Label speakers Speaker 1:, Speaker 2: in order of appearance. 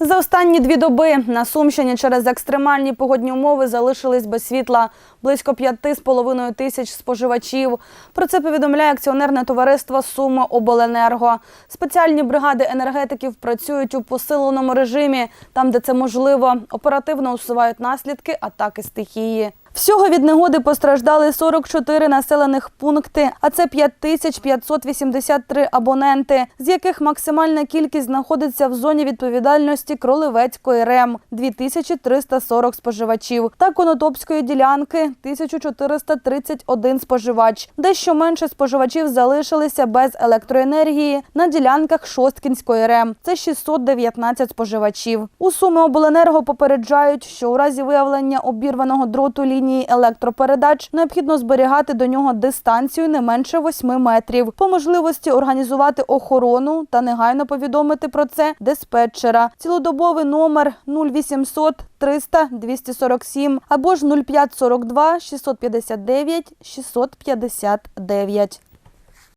Speaker 1: За останні дві доби на Сумщині через екстремальні погодні умови залишились без світла близько п'яти з половиною тисяч споживачів. Про це повідомляє акціонерне товариство Сума Обленерго. Спеціальні бригади енергетиків працюють у посиленому режимі, там, де це можливо, оперативно усувають наслідки атаки стихії. Всього від негоди постраждали 44 населених пункти, а це 5583 абоненти, з яких максимальна кількість знаходиться в зоні відповідальності Кролевецької РЕМ – 2340 споживачів та Конотопської ділянки – 1431 споживач. Дещо менше споживачів залишилися без електроенергії на ділянках Шосткінської РЕМ – це 619 споживачів. У Суми обленерго попереджають, що у разі виявлення обірваного дроту лінії електропередач необхідно зберігати до нього дистанцію не менше 8 метрів. По можливості організувати охорону та негайно повідомити про це диспетчера. Цілодобовий номер 0800 300 247 або ж 0542 659 659.